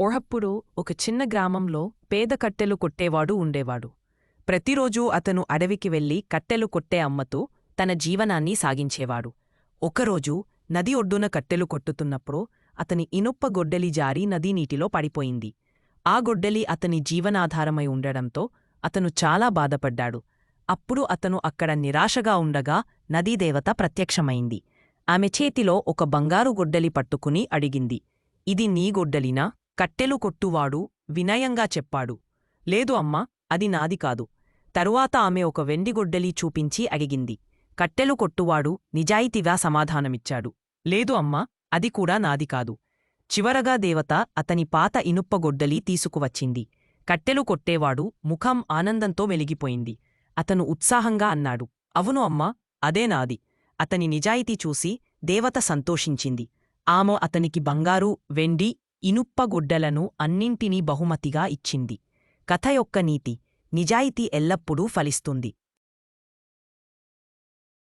ఓహప్పుడు ఒక చిన్న గ్రామంలో పేద కట్టెలు కొట్టేవాడు ఉండేవాడు. ప్రతిరోజూ అతను అడవికి వెళ్ళి కట్టెలు కొట్టే అమ్మతో తన జీవనాన్ని సాగించేవాడు. ఒకరోజు నది ఒడ్డున కట్టెలు కొట్టుతున్నప్పుడు అతని ఇనుప్ప గొడ్డలి జారి నదీ నీటిలో పడిపోయింది. ఆ గొడ్డలి అతని జీవనాధారమై ఉండడంతో అతను చాలా బాధపడ్డాడు. అప్పుడు అతను అక్కడ నిరాశగా ఉండగా నదీదేవత ప్రత్యక్షమైంది. ఆమె చేతిలో ఒక బంగారు గొడ్డలి పట్టుకుని అడిగింది ఇది నీ గొడ్డలినా? కట్టెలు కొట్టువాడు వినయంగా చెప్పాడు. లేదు అమ్మా అది నాది కాదు. తరువాత ఆమె ఒక వెండిగొడ్డలీ చూపించి అడిగింది కట్టెలు కొట్టువాడు నిజాయితీగా సమాధానమిచ్చాడు. లేదు అమ్మా అది కూడా నాది కాదు. చివరగా దేవత అతని పాత ఇనుప్పగొడ్డలి తీసుకువచ్చింది. కట్టెలు కొట్టేవాడు ముఖం ఆనందంతో వెలిగిపోయింది అతను ఉత్సాహంగా అన్నాడు అవును అమ్మా అదే నాది. అతని నిజాయితీ చూసి దేవత సంతోషించింది. ఆమె అతనికి బంగారు వెండి ఇనుప్పగుడ్డలను అన్నింటినీ బహుమతిగా ఇచ్చింది. కథ యొక్క నీతి నిజాయితీ ఎల్లప్పుడూ ఫలిస్తుంది.